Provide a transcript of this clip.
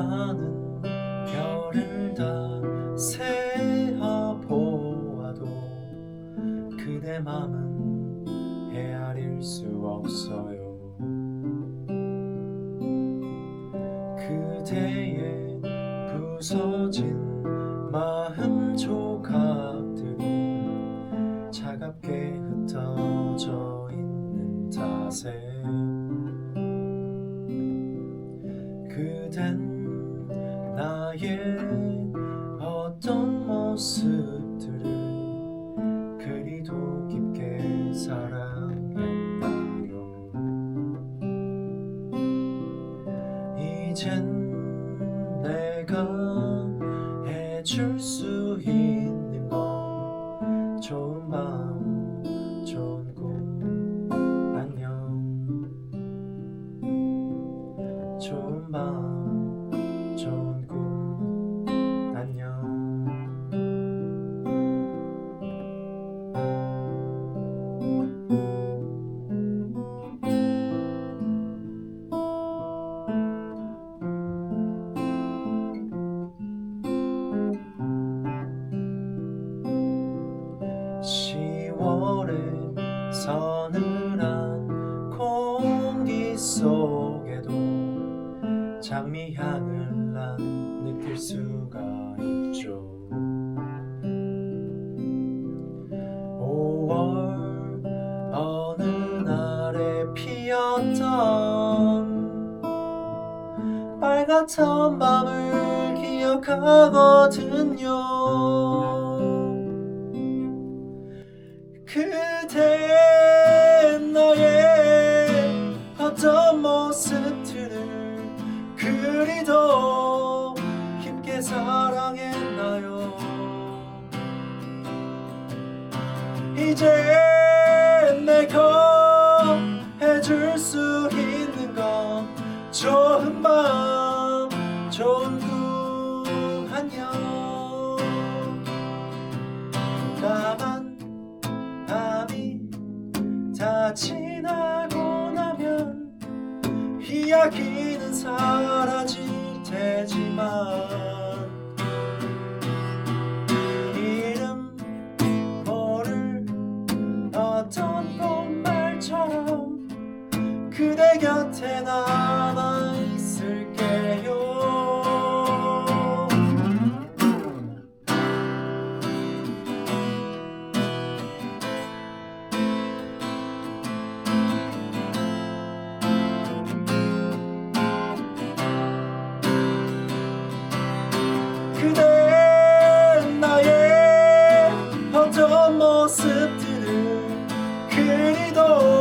많은 별을 다 세어보아도 그대 맘은 헤아릴 수 없어요. 그대의 부서진 마음 조각들이 차갑게 흩어져 있는 탓에 그댄 이젠 내가 해줄 수 있는 건 좋은 밤 좋은 속에도 장미향을 난 느낄 수가 있죠. 5월 어느 날에 피었던 빨갛던 밤을 기억하거든요. 그대 이제 내가 해줄 수 있는 건 좋은 밤 좋은 꿈 안녕 나만 밤이 다 지나고 나면 이야기는 사라질 테지만 그대 곁에 남아 있을게요. 그대 나의 어떤 모습들을 그리도